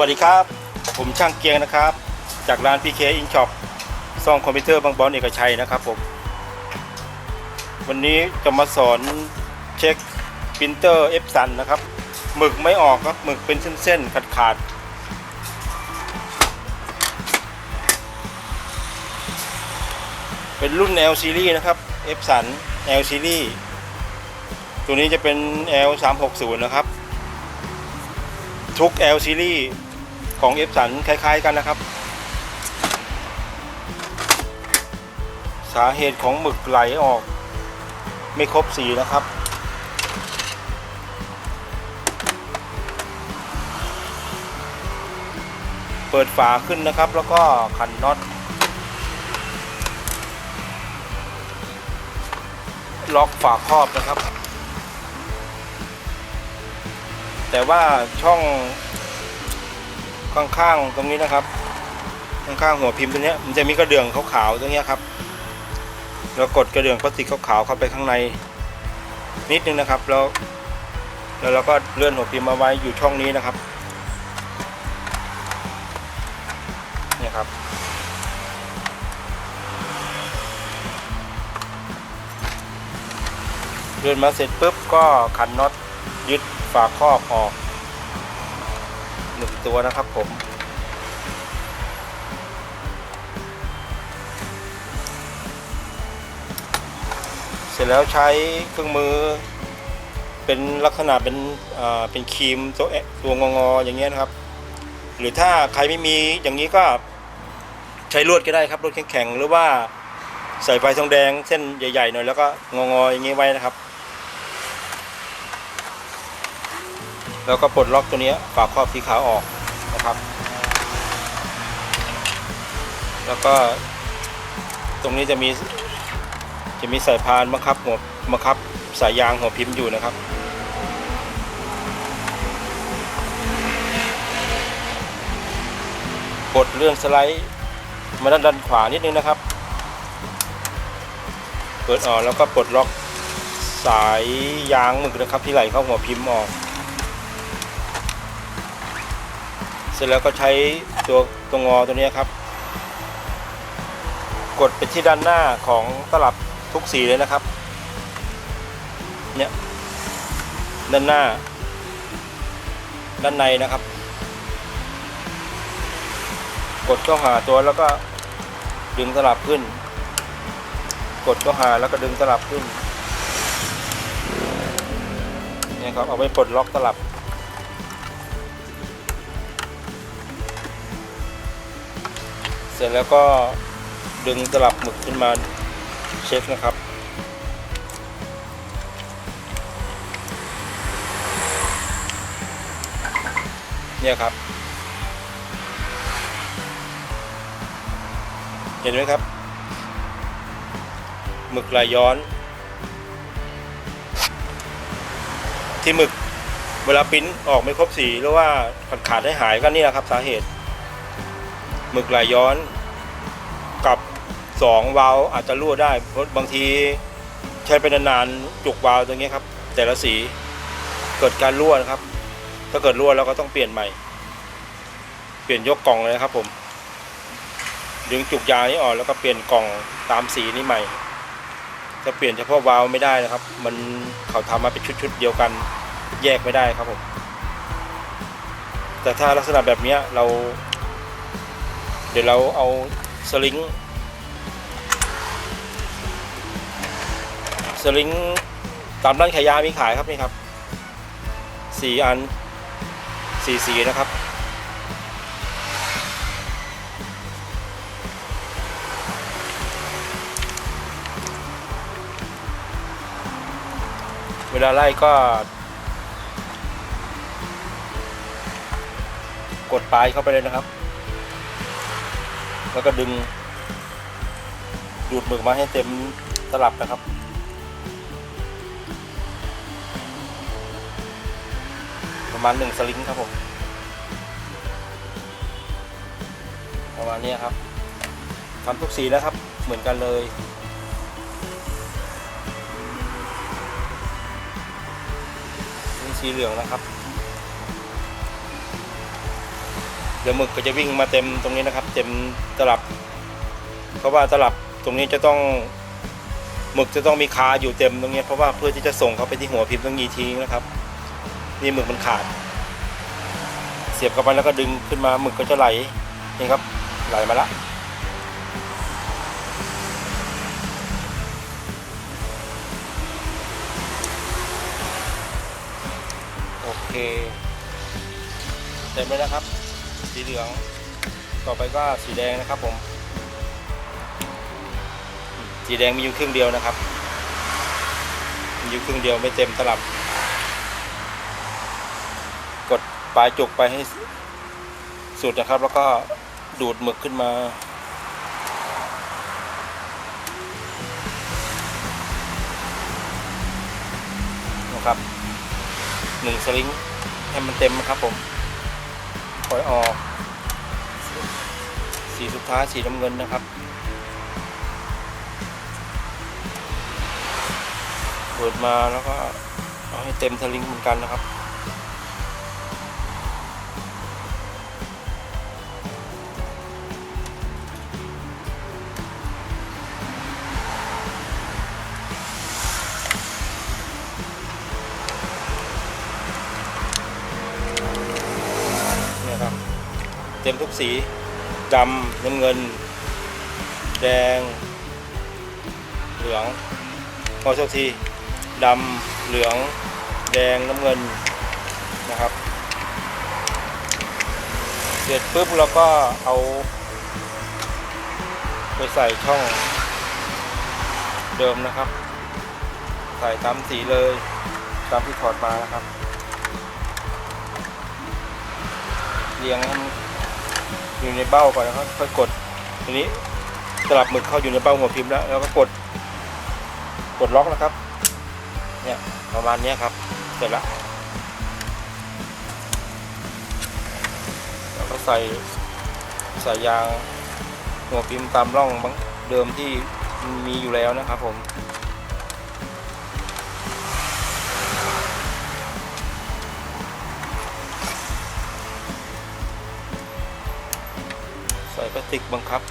วัสดีครับ ผมช่างเกียงนะครับ จากร้าน PK In Shop ซ่องคอมพิวเตอร์บางบอนเอกชัยนะครับผม วันนี้จะมาสอนเช็คปรินเตอร์เอฟสันนะครับ หมึกไม่ออกครับ หมึกเป็นเส้นๆ ขาดๆ เป็นรุ่น L series นะครับ F สัน L series ตัวนี้จะเป็น L 3 6 0นะครับทุก L series ของ F สันคล้ายๆกันนะครับ สาเหตุของหมึกไหลออก ไม่ครบสีนะครับ เปิดฝาขึ้นนะครับ แล้วก็ขันน็อตล็อกฝาครอบนะครับ แต่ว่าช่อง ข้างๆตรงนี้นะครับ ข้างๆหัวพิมพ์ตัวเนี้ยมันจะมีกระเดื่องขาวๆตรงเนี้ยครับเรากดกระเดื่องพลาสติกขาวๆเข้าไปข้างในนิดนึงนะครับแล้วแล้วเราก็เลื่อนหัวพิมพ์มาไว้อยู่ช่องนี้นะครับเนี่ยครับเลื่อนมาเสร็จปุ๊บก็ขันน็อตยึดฝาครอบออก นึ่งตัวนะครับผม เสร็จแล้วใช้เครื่องมือ เป็นลักษณะเป็นเป็นครีมตัวแอะตัวงองอๆอย่างเงี้ยนะครับ หรือถ้าใครไม่มีอย่างนี้ก็ใช้ลวดก็ได้ครับลวดแข็งๆหรือว่าใส่ไฟทองแดงเส้นใหญ่ๆหน่อยแล้วก็งองอๆอย่างนี้ไว้นะครับ แล้วก็ปลดล็อกตัวนี้ฝาครอบสีขาวออกนะครับ แล้วก็ตรงนี้จะมีจะมีสายพานบังคับหัวบังคับสายยางหัวพิมพ์อยู่นะครับ กดเลื่อนสไลด์มาด้านด้านขวานิดนึงนะครับ เปิดออกแล้วก็ปลดล็อกสายยางหมึกนะครับที่ไหลเข้าหัวพิมพ์ออก เสร็จแล้วก็ใช้ตัวตัวงอตัวนี้ครับ กดไปที่ด้านหน้าของตลับทุกสีเลยนะครับ เนี่ย ด้านหน้า ด้านในนะครับ กดเข้าหาตัวแล้วก็ดึงตลับขึ้น กดเข้าหาแล้วก็ดึงตลับขึ้น เนี่ยครับ เอาไว้ปลดล็อกตลับ ร็จแล้วก็ดึงตลับหมึกขึ้นมาเช็คนะครับ เนี่ยครับ เห็นไหมครับหมึกลายย้อน ที่หมึกเวลาปริ้นออกไม่ครบสีหรือว่าขาดขาดให้หายก็นี่แหละครับสาเหตุ หมึกลายย้อนกับสองวาลอาจจะรั่วได้เพราะบางทีใช้ไปนานๆจุกวาลตรงนี้ครับ แต่ละสีเกิดการรั่วนะครับ ถ้าเกิดรั่วเราก็ต้องเปลี่ยนใหม่ เปลี่ยนยกกล่องเลยนะครับผมดึงจุกยางนี้ออกแล้วก็เปลี่ยนกล่องตามสีนี้ใหม่ จะเปลี่ยนเฉพาะวาลไม่ได้นะครับ มันเขาทำมาเป็นชุดๆเดียวกันแยกไม่ได้ครับผมแต่ถ้าลักษณะแบบนี้เรา เดี๋ยวเราเอาสลิงสลิงตามร้านขายยามีขายครับนี่ครับสี่อันสี่สีนะครับ เวลาไล่ก็ กดปลายเข้าไปเลยนะครับ แล้วก็ดึง ดูดหมึกมาให้เต็มตลับนะครับประมาณหนึ่งสลิงครับผมประมาณนี้ครับทำทุกสีแล้วครับ เหมือนกันเลยสีเหลืองนะครับ เดี๋ยวหมึกก็จะวิ่งมาเต็มตรงนี้นะครับ เต็มตลับ เพราะว่าตลับตรงนี้จะต้องหมึกจะต้องมีคาอยู่เต็มตรงนี้เพราะว่าเพื่อที่จะส่งเขาไปที่หัวพิมพ์ต้องยีทิ้งนะครับ นี่หมึกมันขาด เสียบเข้าไปแล้วก็ดึงขึ้นมาหมึกก็จะไหลนี่ครับไหลมาละโอเคเต็มเลยนะครับ สีเหลือง ต่อไปก็สีแดงนะครับผม สีแดงมีอยู่ครึ่งเดียวนะครับ มีอยู่ครึ่งเดียวไม่เต็มตลับ กดปลายจุกไปให้สุดนะครับ แล้วก็ดูดหมึกขึ้นมานะครับหนึ่งสลิงให้มันเต็มนะครับผม อยออก สีสุดท้ายสีน้ำเงินนะครับ เปิดมาแล้วก็เอาให้เต็มสลิงเหมือนกันนะครับ เต็มทุกสีดำน้ำเงิน แดง เหลืองพอสักทีดำเหลือง แดงน้ำเงินนะครับ เสร็จปุ๊บเราก็เอาไปใส่ช่องเดิมนะครับ ใส่ตามสีเลยตามที่ถอดมานะครับเรียงให้มัน อยู่ในเบ้าก่อนนะครับค่อยกดทีนี้สลับหมึกเข้าอยู่ในเบ้าหัวพิมพ์แล้วแล้วก็กด กดล็อกนะครับ เนี่ยประมาณนี้ครับ เสร็จแล้วแล้วก็ใส่ใส่ยางหัวพิมพ์ตามร่องบางเดิมที่มีอยู่แล้วนะครับผม ติกบังคับ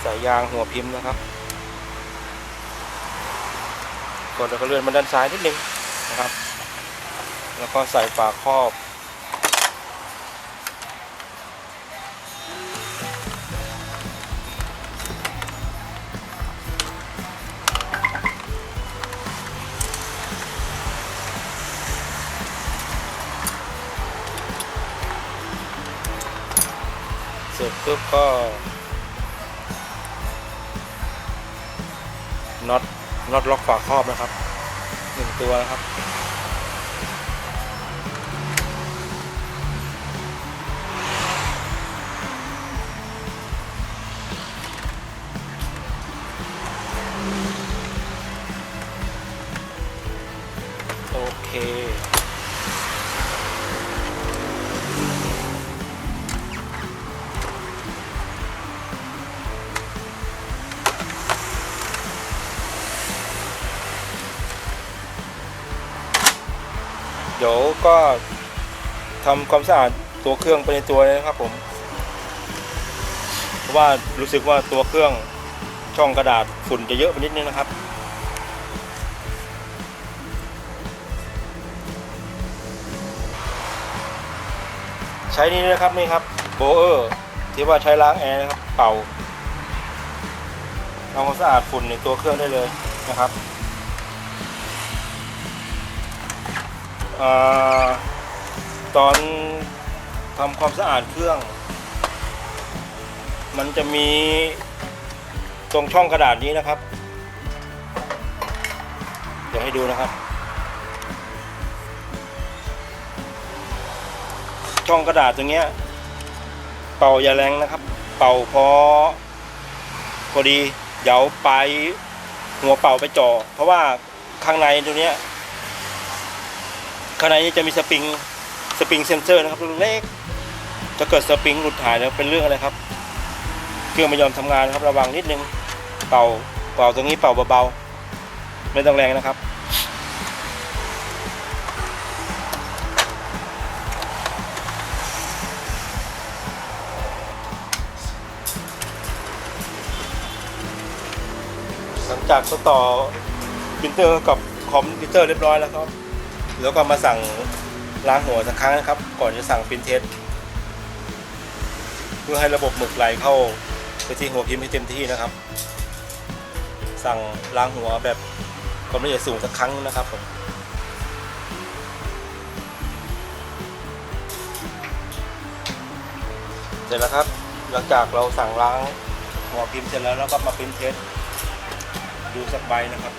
ใส่ยางหัวพิมพ์นะครับกดแล้วก็เลื่อนมาด้านซ้ายนิดนึงนะครับ แล้วก็ใส่ฝาครอบ สร็จปุ๊บก็น็อตน็อตล็อกฝาครอบนะครับหนึ่งตัวนะครับ โอเค ทำความสะอาดตัวเครื่องไปในตัวเลยนะครับผมเพราะว่ารู้สึกว่าตัวเครื่องช่องกระดาษฝุ่นจะเยอะไปนิดนึงนะครับ ใช้นี่นะครับนี่ครับโบเออร์ที่ว่าใช้ล้างแอร์นะครับเป่าทำความสะอาดฝุ่นในตัวเครื่องได้เลยนะครับอ่า ตอนทำความสะอาดเครื่อง มันจะมีตรงช่องกระดาษนี้นะครับ เดี๋ยวให้ดูนะครับ ช่องกระดาษตรงเนี้ยเป่าอย่าแรงนะครับ เป่าพอพอดีเดี๋ยวไปหัวเป่าไปจ่อเพราะว่าข้างในตรงเนี้ยข้างในนี้จะมีสปริง สปริงเซนเซอร์นะครับรุ่เล็กจะเกิดสปริงหลุดหายเนี่ยเป็นเรื่องอะไรครับ เครื่องไม่ยอมทำงานครับระวังนิดนึงเป่าเป่าตรงนี้เป่าเบาๆไม่ต้องแรงนะครับหลังจากต่อปรินเตอร์กับคอมพิวเตอร์เรียบร้อยแล้วครับ แล้วก็มาสั่ง ล้างหัวสักครั้งนะครับ ก่อนจะสั่งปรินเทสเพื่อให้ระบบหมึกไหลเข้าไปที่หัวพิมพ์ให้เต็มที่นะครับ สั่งล้างหัวแบบความละเอียดสูงสักครั้งนะครับผมเสร็จแล้วครับ หลังจากเราสั่งล้างหัวพิมพ์เสร็จแล้วเราก็มาพิมพ์เทสดูสักใบนะครับ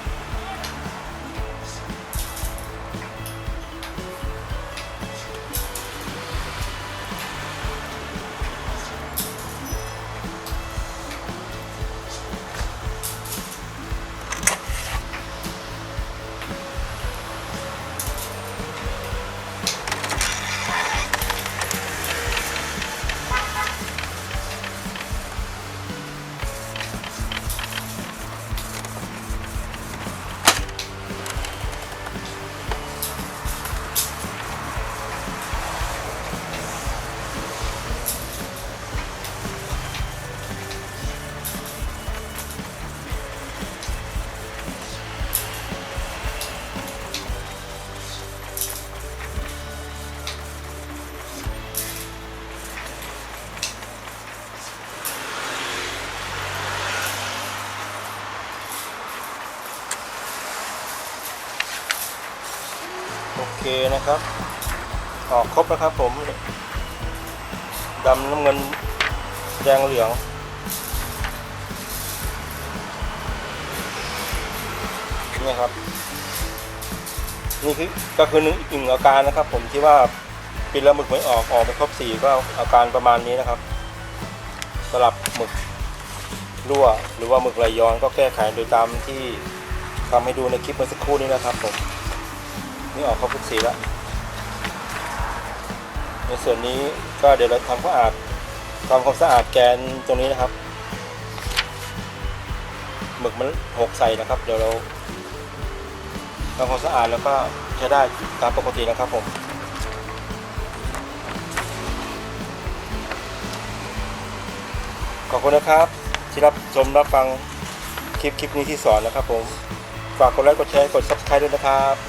เคนะครับ ออกครบนะครับผมดำน้ำเงินแดงเหลืองนี่ครับ นี่คือก็คือหนึ่งอีกหนึ่งอาการนะครับ ผมที่ว่าปิดแล้วหมึกไม่ออกออกไม่ครบสี่ก็อาการประมาณนี้นะครับสลับหมึกรั่ว หรือว่าหมึกไหลย้อนก็แก้ไขโดยตามที่ทำให้ดูในคลิปเมื่อสักครู่นี้นะครับผม นี่ออกครบทุกสีแล้ว ในส่วนนี้ก็เดี๋ยวเราทำความสะอาดทำความสะอาดแกนตรงนี้นะครับหมึกมันหกใส่นะครับ เดี๋ยวเราทำความสะอาดแล้วก็ใช้ได้ตามปกตินะครับผมขอบคุณนะครับ ที่รับชมรับฟังคลิปคลิปนี้ที่สอนนะครับผม ฝากกดไลค์กดแชร์กด subscribe ด้วยนะครับ